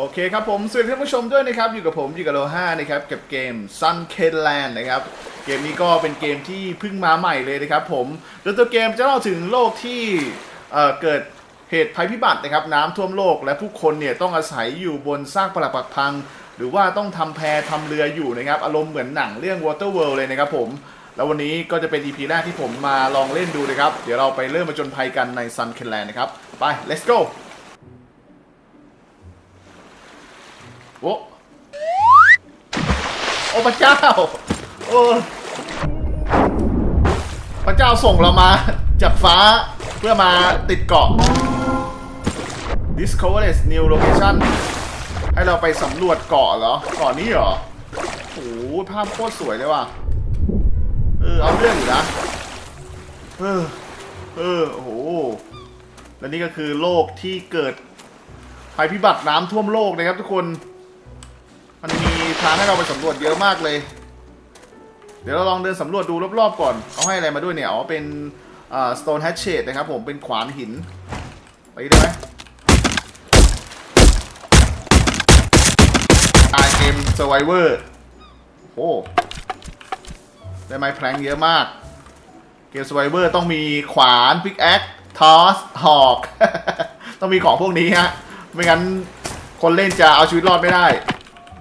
โอเคครับผมสวัสดีท่านผู้ชมด้วยนะครับ อยู่กับผมอยู่กับโลห้านะครับกับเกม Sun k e n Land นะครับ เกมนี้ก็เป็นเกมที่เพิ่งมาใหม่เลยนะครับผมโดยตัวเกมจะเล่าถึงโลกที่เเกิดเหตุภัยพิบัตินะครับน้ำท่วมโลกและผู้คนเนี่ยต้องอาศัยอยู่บนซากปรักปักพัง หรือว่าต้องทำแพทำเรืออยู่นะครับอารมณ์เหมือนหนังเรื่อง Water World เลยนะครับผมแล้ววันนี้ก็จะเป็น EP แรกที่ผมมาลองเล่นดูนะครับ เดี๋ยวเราไปเริ่มมาจนภัยกันใน Sun k e n Land นะครับไป let's go โอ้โอ้พระเจ้า โอ้พระเจ้าส่งเรามาจากฟ้าเพื่อมาติดเกาะ Discover new location ให้เราไปสำรวจเกาะเหรอเกาะนี้เหรอโอ้โหภาพโคตรสวยเลยว่ะ เออ เอาเรื่องอยู่นะ เออ เออ โอ้โห และนี่ก็คือโลกที่เกิดภัยพิบัติน้ำท่วมโลกนะครับทุกคน ทางให้เราไปสำรวจเยอะมากเลย เดี๋ยวเราลองเดินสำรวจดูรอบๆก่อน เอาให้อะไรมาด้วยเนี่ย อ๋อ เป็นอ่า stone hatchet นะครับผม เป็นขวานหิน ไปได้ไหมตายเกม survivor โอ้ได้ไม้แพลงเยอะมาก เกม survivor ต้องมีขวาน pickaxe toss หอก ต้องมีของพวกนี้ฮะ ไม่งั้นคนเล่นจะเอาชีวิตรอดไม่ได้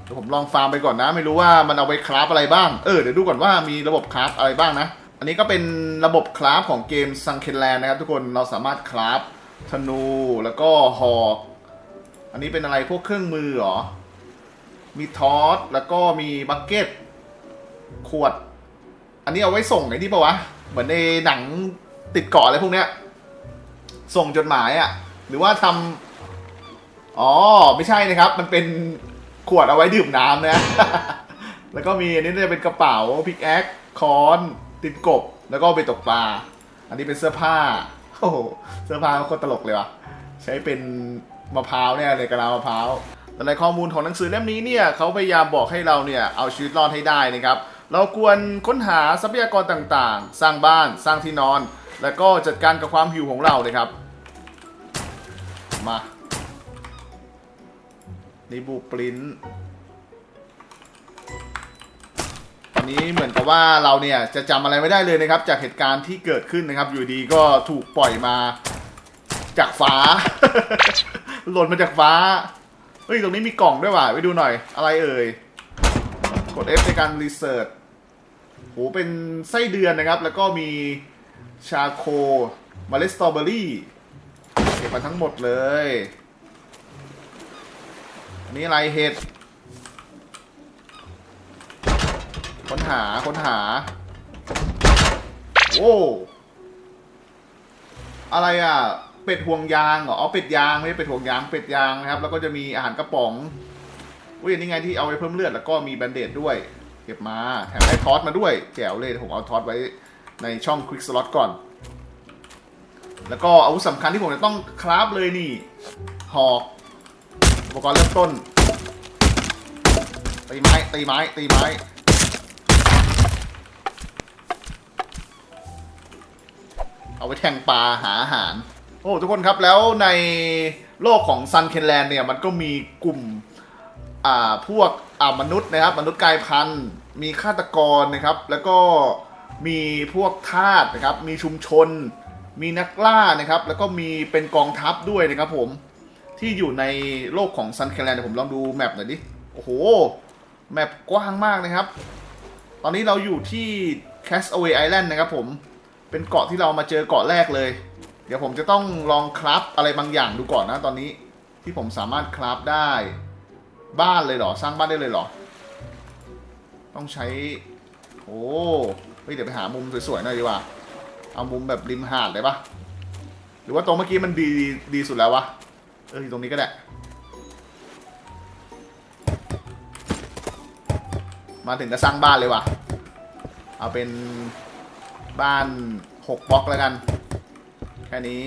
ดี๋ยวผมลองฟาร์มไปก่อนนะ ไม่รู้ว่ามันเอาไปคราฟอะไรบ้าง เออเดี๋ยวดูก่อนว่ามีระบบคราฟอะไรบ้างนะ อันนี้ก็เป็นระบบคราฟของเกมซังเคนแลนนะครับทุกคนเราสามารถคราฟธนูแล้วก็หอกอันนี้เป็นอะไรพวกเครื่องมือเหรอ มีทอสแล้วก็มีบักเก็ตขวด อันนี้เอาไว้ส่งไอ้ที่ปะวะ เหมือนในหนังติดเกาะอะไรพวกเนี้ย ส่งจดหมายอะ่ะ หรือว่าทำอ๋อ ไม่ใช่นะครับ มันเป็น ขวดเอาไว้ดื่มน้ำนะ แล้วก็มีอันนี้จะเป็นกระเป๋าพิกแอคค้อนติดกบ แล้วก็ไปตกปลา อันนี้เป็นเสื้อผ้า โอ้โห เสื้อผ้าโคตรตลกเลยว่ะ ใช้เป็นมะพร้าวเนี่ยเลยกระลามะพร้าวแต่ในข้อมูลของหนังสือเล่มนี้เนี่ยเขาพยายามบอกให้เราเนี่ยเอาชีวิตรอดให้ได้นะครับ เราควรค้นหาทรัพยากรต่างๆ สร้างบ้าน สร้างที่นอน แล้วก็จัดการกับความหิวของเรานะครับ มา นี่บูปรินตอนนี้เหมือนกับว่าเราเนี่ยจะจำอะไรไม่ได้เลยนะครับ จากเหตุการณ์ที่เกิดขึ้นนะครับ อยู่ดีก็ถูกปล่อยมาจากฟ้า หล่นมาจากฟ้า เฮ้ย ตรงนี้มีกล่องด้วยว่ะ ไปดูหน่อย อะไรเอ่ย กด F ในการรีเสิร์ชโห เป็นไส้เดือนนะครับ แล้วก็มีชาโคเมล็ดสตรอเบอรี่ เก็บมาทั้งหมดเลย อันนี้อะไรเห็ดค้นหาค้นหา โอ้ อะไรอะ เป็ดห่วงยางเหรออ๋อเป็ดยางไม่ใช่เป็ดห่วงยางเป็ดยางนะครับ แล้วก็จะมีอาหารกระป๋องอุ้ยนี่ไงที่เอาไว้เพิ่มเลือดแล้วก็มีแบนเดดด้วย เก็บมาแถมได้ทอสมาด้วยแจ๋วเลยผมเอาทอสไว้ในช่องควิกสล็อตก่อน แล้วก็อาวุธสำคัญที่ผมจะต้องคราฟเลยนี่หอก อุปกรณ์เริ่มต้น ตีไม้ ตีไม้ ตีไม้ เอาไว้แทงปลาหาอาหาร โอ้ทุกคนครับแล้วในโลกของซันเคนแลนด์เนี่ย มันก็มีกลุ่ม อ่า พวก อ่า มนุษย์นะครับ มนุษย์กายพันธุ์ มีฆาตกรนะครับ แล้วก็มีพวกทาสนะครับ มีชุมชน มีนักล่านะครับ แล้วก็มีเป็นกองทัพด้วยนะครับผม ที่อยู่ในโลกของซันแคลนเดี๋ยวผมลองดูแมปหน่อยดิ โอ้โห แมปกว้างมากนะครับ ตอนนี้เราอยู่ที่ Castaway Island นะครับผม เป็นเกาะที่เรามาเจอเกาะแรกเลย เดี๋ยวผมจะต้องลองคราฟอะไรบางอย่างดูก่อนนะตอนนี้ ที่ผมสามารถคราฟได้ บ้านเลยเหรอ สร้างบ้านได้เลยเหรอ ต้องใช้ โอ้เดี๋ยวไปหามุมสวยๆหน่อยดีกว่า เอามุมแบบริมหาดเลยปะหรือว่าตรงเมื่อกี้มันดีดีสุดแล้ววะ เอออยู่ตรงนี้ก็ได้ มาถึงก็สร้างบ้านเลยว่ะ เอาเป็นบ้านหกบล็อกแล้วกัน แค่นี้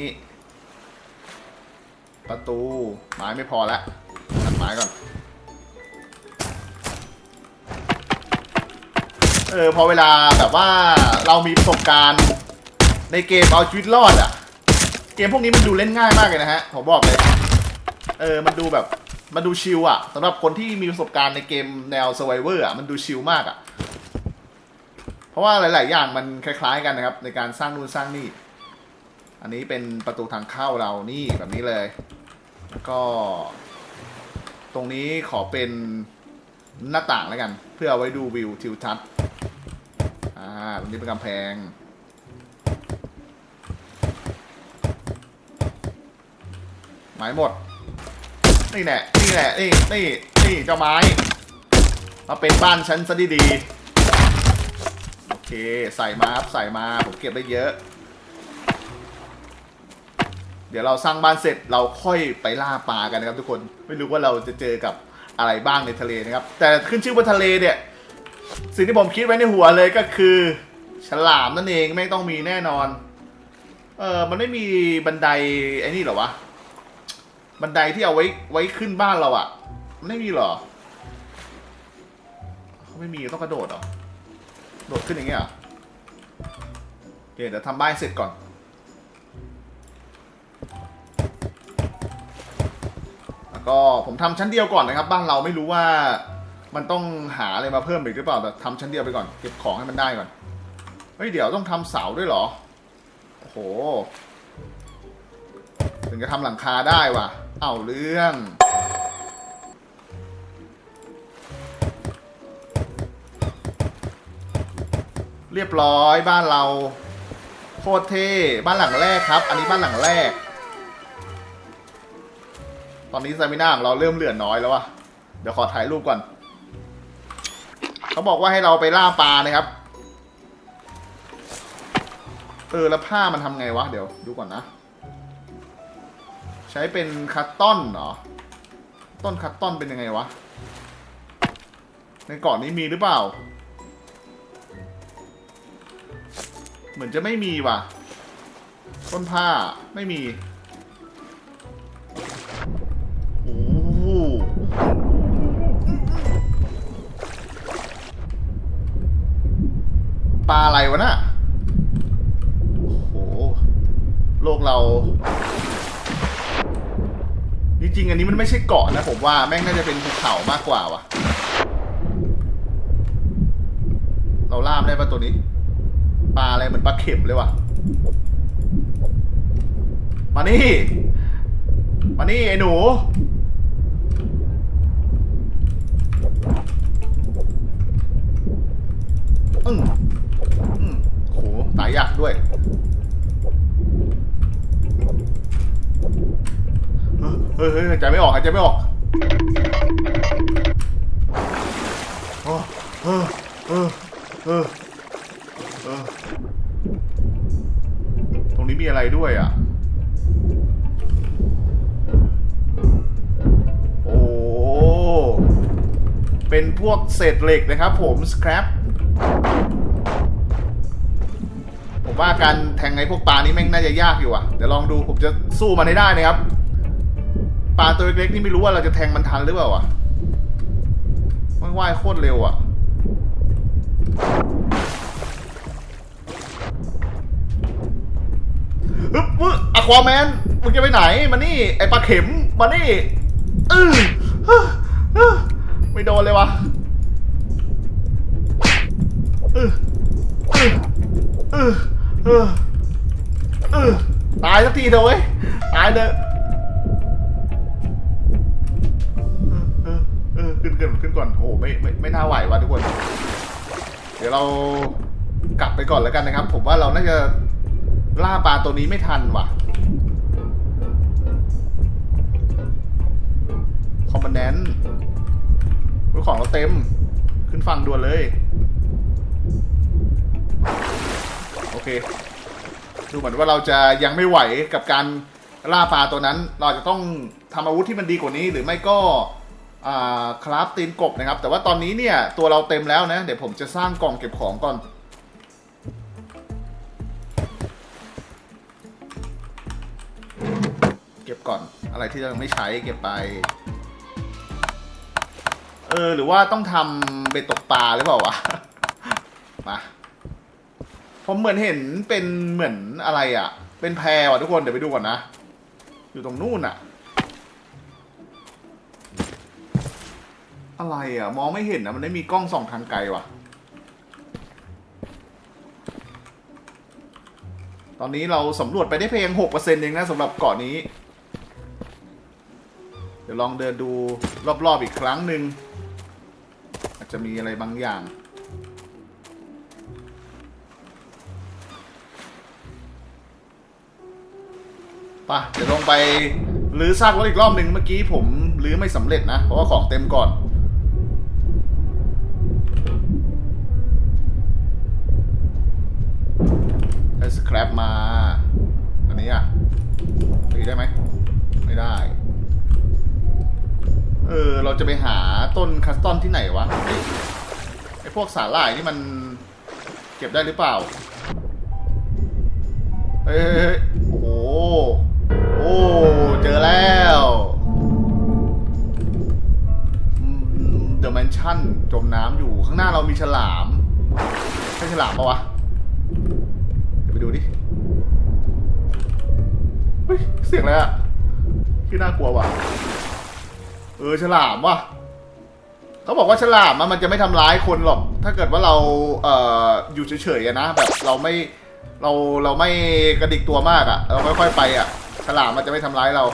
ประตูไม้ไม่พอแล้วตัดไม้ก่อน เออพอเวลาแบบว่าเรามีประสบการณ์ในเกมเอาชีวิตรอดอะเกมพวกนี้มันดูเล่นง่ายมากเลยนะฮะผมบอกเลย เออมันดูแบบมันดูชิลอะสำหรับคนที่มีประสบการณ์ในเกมแนว Survivor อะมันดูชิลมากอะเพราะว่าหลาย ๆ อย่างมันคล้าย ๆ กันนะครับ ในการสร้างนู่นสร้างนี่ อันนี้เป็นประตูทางเข้าเรานี่แบบนี้เลย แล้วก็ ตรงนี้ขอเป็นหน้าต่างแล้วกัน เพื่อเอาไว้ดูวิวทิวทัศน์อ่าตรงนี้เป็นกำแพงไม้หมด นี่แหละนี่แหละนี่นี่นี่เจ้าไม้ มาเป็นบ้านฉันซะดีๆโอเคใส่มาครับใส่มาผมเก็บได้เยอะ เดี๋ยวเราสร้างบ้านเสร็จเราค่อยไปล่าปลากันนะครับทุกคนไม่รู้ว่าเราจะเจอกับอะไรบ้างในทะเลนะครับ แต่ขึ้นชื่อว่าทะเลเนี่ย สิ่งที่ผมคิดไว้ในหัวเลยก็คือ ฉลามนั่นเองไม่ต้องมีแน่นอน เออมันไม่มีบันไดไอ้นี่หรอวะ บันไดที่เอาไว้ไว้ขึ้นบ้านเราอะ่ะมันไม่มีหรอเขาไม่มีต้องกระโดดหรอโดดขึ้นอย่างเงี้ยเหรอโอเคเดี๋ยวทำบ้านเสร็จก่อนแล้วก็ผมทำชั้นเดียวก่อนนะครับ บ้านเราไม่รู้ว่ามันต้องหาอะไรมาเพิ่มอีกหรือเปล่าแต่ทำชั้นเดียวไปก่อนเก็บของให้มันได้ก่อนเฮ้ยเดี๋ยวต้องทำเสาด้วยเหรอโอ้โหถึงจะทำหลังคาได้ว่ะ เอาเรื่อง เรียบร้อยบ้านเรา โคตรเท่บ้านหลังแรกครับ อันนี้บ้านหลังแรก ตอนนี้ซามิน่าของเราเริ่มเหลือน้อยแล้ววะเดี๋ยวขอถ่ายรูปก่อน เขาบอกว่าให้เราไปล่าปลานะครับ เออ แล้วผ้ามันทำไงวะ เดี๋ยวดูก่อนนะ ใช้เป็นคัตตอนเหรอ ต้นคัตตอนเป็นยังไงวะ ในเกาะนี้มีหรือเปล่า เหมือนจะไม่มีว่ะ ต้นผ้าไม่มี โอ้โหปลาอะไรวะน่ะโอ้โห โลกเรา จริงๆอันนี้มันไม่ใช่เกาะนะผมว่าแม่งน่าจะเป็นภูเขามากกว่าว่ะ เราล่ามได้ปะตัวนี้ ปลาอะไรเหมือนปลาเข็มเลยว่ะ มานี่ มานี่ไอ้หนู อึ้งอืมโห ตายยากด้วย เฮ้ยเฮ้ยหายใจไม่ออกหายใจไม่ออกโอ้เออเออเออเออตรงนี้มีอะไรด้วยอะ โอ้ เป็นพวกเศษเหล็กนะครับผมสครับผมว่าการแทงไอ้พวกปลานี้แม่งน่าจะยากอยู่อะ เดี๋ยวลองดูผมจะสู้มันให้ได้นะครับ ปลาตัวเล็กๆนี่ไม่รู้ว่าเราจะแทงมันทันหรือเปล่าอะมันว่ายโคตรเร็วอะฮึบวึอะควาแมนมึงจะไปไหน มานี่ ไอปลาเข็ม มานี่อือฮึฮึไม่โดนเลยวะอืออืออืออืออือตายสักทีเถอะเว้ย ตายเถอะ ไม่ไม่ไม่น่าไหวว่ะทุกคน เดี๋ยวเรากลับไปก่อนแล้วกันนะครับ ผมว่าเราน่าจะล่าปลาตัวนี้ไม่ทันว่ะคอมมานแนนต์ของเราเต็ม ขึ้นฝั่งด่วนเลย โอเค ดูเหมือนว่าเราจะยังไม่ไหวกับการล่าปลาตัวนั้น เราจะต้องทำอาวุธที่มันดีกว่านี้ หรือไม่ก็ คราฟตีนกบนะครับ แต่ว่าตอนนี้เนี่ย ตัวเราเต็มแล้วนะ เดี๋ยวผมจะสร้างกล่องเก็บของก่อน เก็บก่อนอะไรที่เราไม่ใช้เก็บไป เออ หรือว่าต้องทำเบ็ดตกปลาหรือเปล่าวะ มา ผมเหมือนเห็นเป็นเหมือนอะไรอะ เป็นแพรว่ะทุกคนเดี๋ยวไปดูก่อนนะ อยู่ตรงนู่นอะ อะไรอะ มองไม่เห็นนะมันไม่มีกล้องส่องทางไกลว่ะ ตอนนี้เราสำรวจไปได้เพียง 6%เองนะสำหรับเกาะนี้ เดี๋ยวลองเดินดูรอบๆอีกครั้งหนึ่งอาจจะมีอะไรบางอย่างป่ะเดี๋ยวลงไปรื้อซากรถอีกรอบหนึ่งเมื่อกี้ผมรื้อไม่สำเร็จนะ เพราะว่าของเต็มก่อนีได้ไหม ไม่ได้ เออ เราจะไปหาต้นคัสตอมที่ไหนวะ ไอพวกสาหร่ายนี่มันเก็บได้หรือเปล่าเฮ้ยโอ้โห โอ้ เจอแล้วเดอะแมนชั่นจมน้ำอยู่ข้างหน้าเรามีฉลามใช่ฉลามปะวะ เดี๋ยวไปดูดิ ฮ้ยเสียงอะไรอะที่น่ากลัวว่ะ เออฉลามว่ะเขาบอกว่าฉลามมันจะไม่ทำร้ายคนหรอก ถ้าเกิดว่าเราเอ่ออยู่เฉยๆนะแบบเราไม่เราเราไม่กระดิกตัวมากอะเราค่อยๆไปอะฉลามมันจะไม่ทำร้ายเรา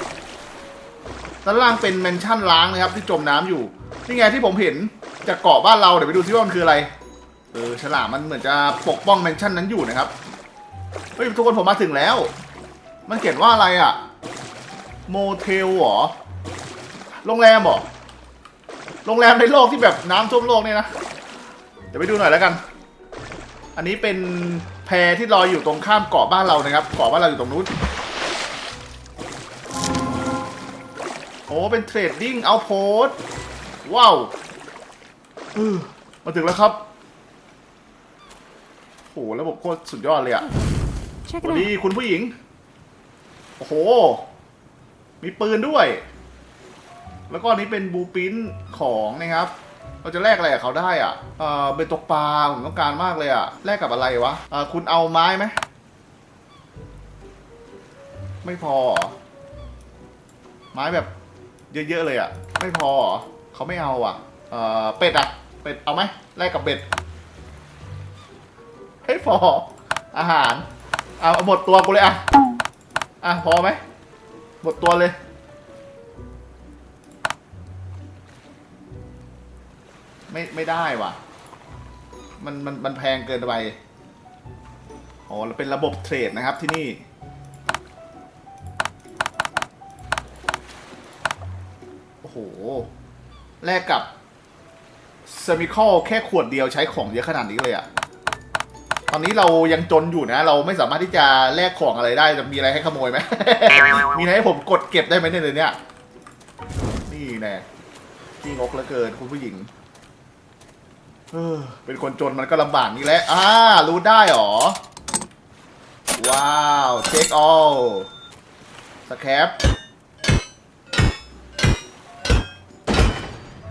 ด้านล่างเป็นแมนชั่นล้างนะครับ ที่จมน้ำอยู่นี่ไงที่ผมเห็นจากเกาะบ้านเราเดี๋ยวไปดูซิว่ามันคืออะไรเออฉลามมันเหมือนจะปกป้องแมนชั่นนั้นอยู่นะครับเฮ้ยทุกคนผมมาถึงแล้ว มันเขียนว่าอะไรอะโมเทลเหรอ โรงแรมเหรอ โรงแรมในโลกที่แบบน้ำท่วมโลกเนี่ยนะ เดี๋ยวไปดูหน่อยแล้วกัน อันนี้เป็นแพที่ลอยอยู่ตรงข้ามเกาะบ้านเรานะครับ เกาะบ้านเราอยู่ตรงนู้น โอ้ เป็นเทรดดิ้งเอาโพสว้าวเออมาถึงแล้วครับโหระบบโคตรสุดยอดเลยอะ Check ส it วัส out. ดีคุณผู้หญิง โอ้โห มีปืนด้วย แล้วก็อันนี้เป็นบูปินของนะครับ เราจะแลกอะไรกับเขาได้อะเออเบ็ดตกปลาผมต้องการมากเลยอะ แลกกับอะไรวะเออคุณเอาไม้ไหม ไม่พอ ไม้แบบเยอะๆเลยอะ ไม่พอ เขาไม่เอาอะ เออเป็ดอะ เป็ดเอาไหม แลกกับเป็ดไม่พอ อาหาร เอาเอาหมดตัวกูเลยอะ อะ พอไหมหมดตัวเลย ไม่ไม่ได้ว่ะ มันมันมันแพงเกินไปอ๋อแล้วเป็นระบบเทรดนะครับที่นี่ โอ้โห แลกกับเซมิคอลแค่ขวดเดียวใช้ของเยอะขนาดนี้เลยอะต อนนี้เรายังจนอยู่นะ เราไม่สามารถที่จะแลกของอะไรได้จะมีอะไรให้ขโมยไหม มีอะไรให้ผมกดเก็บได้ไหมเนี่ยเดี๋ยวนี้นี่แน่ขี้งกเหลือเกินคุณผู้หญิงเออเป็นคนจนมันก็ลำบากนี่แหละอ่ารู้ได้หรอ ว้าวเช็คออลสแคป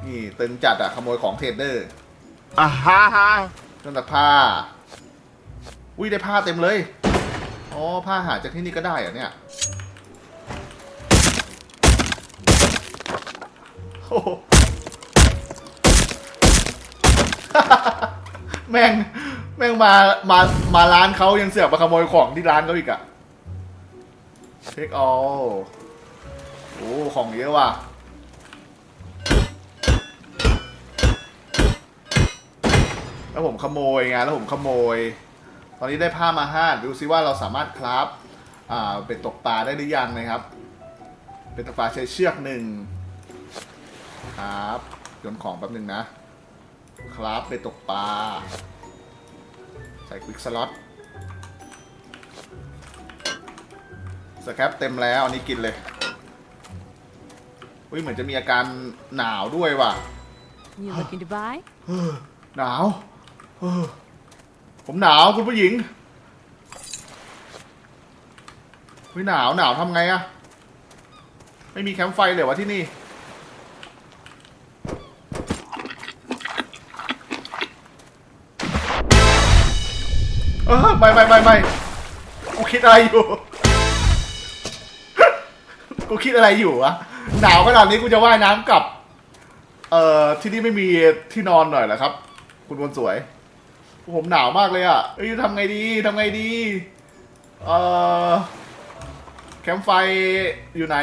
นี่ตึงจัดอะขโมยของเทรดเดอร์อ่าฮ่าฮ่าเครื่องซักผ้า อุ้ยได้ผ้าเต็มเลย อ๋อ ผ้าหาจากที่นี่ก็ได้เหรอเนี่ย โอ้โหแม่ง แม่งมา มา มาร้านเขายังเสือกมาขโมยของที่ร้านเขาอีกอะเช็คเอาโอ้ของเยอะว่ะแล้วผมขโมยไงแล้วผมขโมย อนนี้ได้ผ้ามาห้าดูซิว่าเราสามารถคราฟอ่าเป็นตกปลาได้หรือยังนะครับ เป็นตกปลาใช้เชือกหนึ่งครับโยนของแป๊บหนึ่งนะ คราฟเป็นตกปลา ใส่ควิกสล็อตสแครปเต็มแล้วอันนี้กินเลยอุ้ยเหมือนจะมีอาการหนาวด้วยว่ะ You looking to buy? หนาวเออ ผมหนาวคุณผู้หญิงเฮ้ยหนาวหนาวทำไงอะไม่มีแคมป์ไฟเลยวะที่นี่ เออไม่ไม่ไม่ไม่กูคิดอะไรอยู่ กูคิดอะไรอยู่อะหนาวขนาดนี้กูจะว่ายน้ำกลับ เอเอ่อที่นี่ไม่มีที่นอนหน่อยเหรอครับ คุณคนสวย ผมหนาวมากเลยอะเอ้ยทำไงดีทำไงดี เอ่อ แคมป์ไฟอยู่ไหน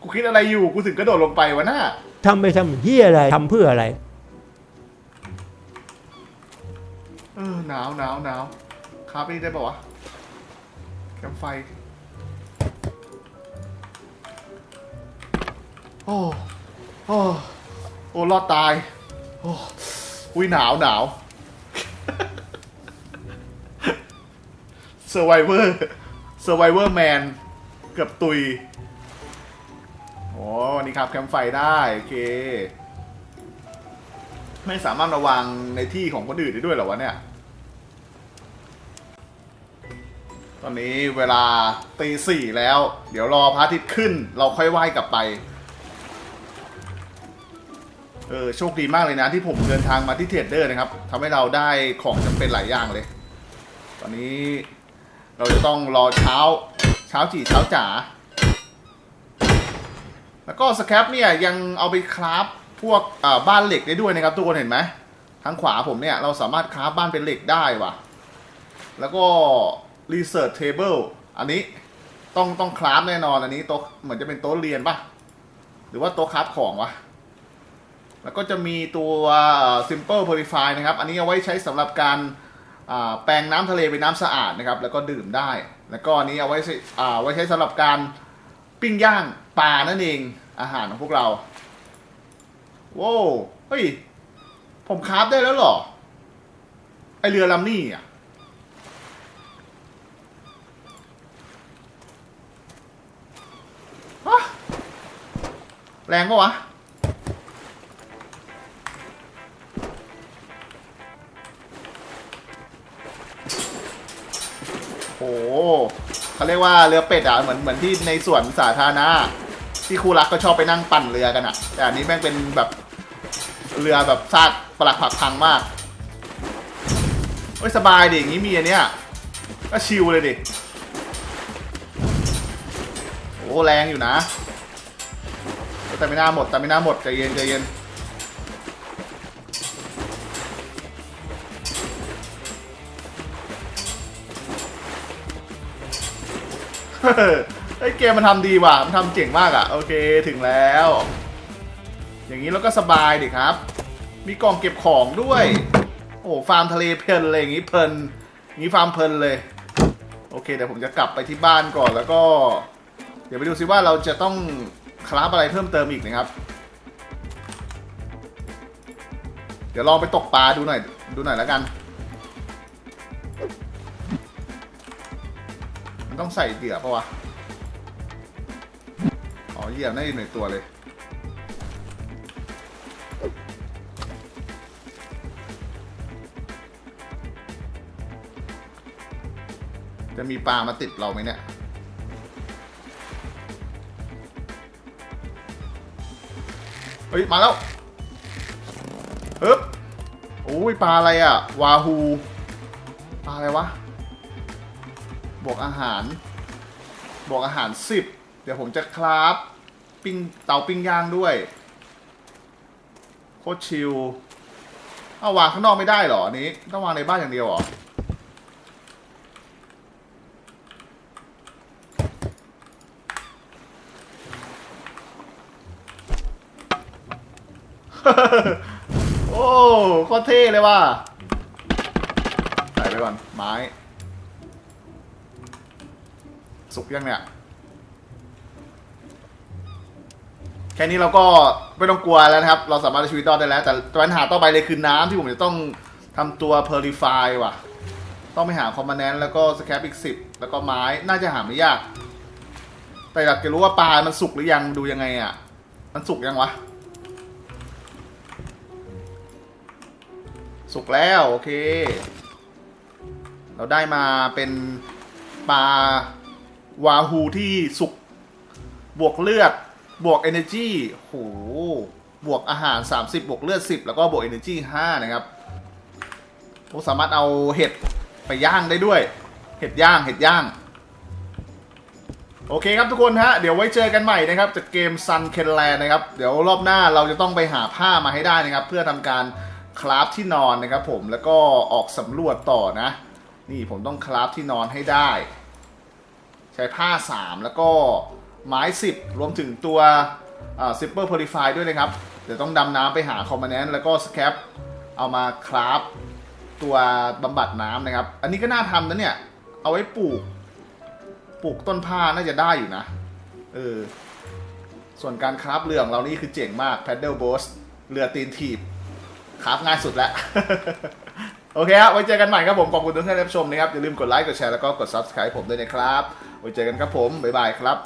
กูคิดอะไรอยู่ กูถึงกระโดดลงไปวะน่าทำไปทำเฮียอะไรทำเพื่ออะไร เออหนาวหนาวหนาวคาบนี่ได้ปะวะ แคมป์ไฟ โอ้ โอ้ โอ้รอดตาย โอ้อุ้ยหนาวหนาว Survivor Survivor Man เวอร์แมนกือบตุยโอ้วันี่ครับแคมไฟได้ โอเค ไม่สามารถระวังในที่ของคนอื่นได้ด้วยเหรอวะเนี่ย ตอนนี้เวลาตีสี่แล้ว เดี๋ยวรอพระอาทิตย์ขึ้น เราค่อยว่ายกลับไป เออโชคดีมากเลยนะที่ผมเดินทางมาที่เทรดเดอร์นะครับทำให้เราได้ของจำเป็นหลายอย่างเลย ตอนนี้เราจะต้องรอเช้าเช้าจีเช้าจ๋าแล้วก็สแครปเนี่ยยังเอาไปคราฟพวกบ้านเหล็กได้ด้วยนะครับทุกคนเห็นไหมทางขวาผมเนี่ยเราสามารถคราฟบ้านเป็นเหล็กได้ว่ะ แล้วก็ research table อันนี้ต้องต้องคราฟแน่นอนอันนี้โต๊ะเหมือนจะเป็นโต๊ะเรียนปะหรือว่าโต๊ะคราฟของวะ แล้วก็จะมีตัว simple purify นะครับ อันนี้เอาไว้ใช้สำหรับการแปลงน้ำทะเลเป็นน้ำสะอาดนะครับ แล้วก็ดื่มได้ แล้วก็อันนี้เอาไว้ใช้อ่าไว้ใช้สำหรับการปิ้งย่างปลานั่นเองอาหารของพวกเราว้าวเฮ้ย ผมคราฟได้แล้วหรอ ไอเรือลำนี่อะฮะแรงปะวะ รียกว่าเรือเป็ดอะเหมือนเหมือนที่ในสวนสาธารณะที่คู่รักก็ชอบไปนั่งปั่นเรือกันอะ แต่อันนี้แม่งเป็นแบบเรือแบบซากปลักผักพังมากเฮ้ยสบายดิอย่างนี้มีอันเนี้ยก็ชิลเลยดิโอ้แรงอยู่นะแต่ไม่น่าหมดแต่ไม่น่าหมดใจเย็นใจเย็น ไอ้เกมมันทำดีว่ะ มันทำเจ๋งมากอะ โอเคถึงแล้ว อย่างนี้เราก็สบายดิครับ มีกล่องเก็บของด้วย โอ้ฟาร์มทะเลเพลินเลยอย่างนี้เพลินอย่างนี้ฟาร์มเพลินเลย โอเคเดี๋ยวผมจะกลับไปที่บ้านก่อนแล้วก็ เดี๋ยวไปดูซิว่าเราจะต้องคราฟอะไรเพิ่มเติมอีกนะครับ เดี๋ยวลองไปตกปลาดูหน่อยดูหน่อยแล้วกัน มันต้องใส่เหยื่อปะวะ อ๋อเหยื่อน่าจะอยู่ในตัวเลย จะมีปลามาติดเราไหมเนี่ยเฮ้ย มาแล้วเฮึบโอ้ยปลาอะไรอะวาฮู ปลาอะไรวะ บวกอาหาร บวกอาหารสิบเดี๋ยวผมจะคราฟปิ้งเตาปิ้งย่างด้วย โคตรชิลเอาวางข้างนอกไม่ได้หรออันนี้ ต้องวางในบ้านอย่างเดียวเหรอโอ้โคตรเท่เลยว่ะใส่ไปก่อนไม้ สุกยังเนี่ย แค่นี้เราก็ไม่ต้องกลัวแล้วนะครับ เราสามารถชีวิตรอดได้แล้ว แต่ปัญหาต่อไปเลยคือน้ำที่ผมจะต้องทำตัว Purify ว่ะ ต้องไปหาคอมมานแนนแล้วก็สแคปอีกสิบแล้วก็ไม้น่าจะหาไม่ยาก แต่อยากจะรู้ว่าปลา มันสุกหรือยังดูยังไงอะ มันสุกยังวะ สุกแล้ว โอเค เราได้มาเป็นปลา วาฮูที่สุก บวกเลือด บวก Energy โห บวกอาหาร 30 บวกเลือด 10 แล้วก็บวก Energy 5 นะครับเราสามารถเอาเห็ดไปย่างได้ด้วย เห็ดย่าง เห็ดย่าง โอเคครับทุกคนฮะ เดี๋ยวไว้เจอกันใหม่นะครับ จากเกม Sun k e n l a n d นะครับ เดี๋ยวรอบหน้าเราจะต้องไปหาผ้ามาให้ได้นะครับ เพื่อทำการคราฟที่นอนนะครับผม แล้วก็ออกสำรวจต่อนะ นี่ผมต้องคราฟที่นอนให้ได้ ช้ผ้า 3 แล้วก็ไม้ 10 รวมถึงตัวซิปเปอร์โพลิฟายด้วยนะครับ เดี๋ยวต้องดำน้ำไปหาคอมมานแนนแล้วก็สแคปเอามาคราฟตัวบำบัดน้ำนะครับ อันนี้ก็น่าทำนะเนี่ย เอาไว้ปลูก ปลูกต้นผ้าน่าจะได้อยู่นะ เออ ส่วนการคราฟเรือของเรานี่คือเจ๋งมาก Paddle Boat เรือตีนถีบคราฟง่ายสุดแล้ว โอเคครับ ไว้เจอกันใหม่ครับผม ขอบคุณทุกท่านที่รับชมนะครับ อย่าลืมกดไลค์ กดแชร์ แล้วก็กด Subscribe ผมด้วยนะครับ ไว้เจอกันครับผมบ๊ายบายครับ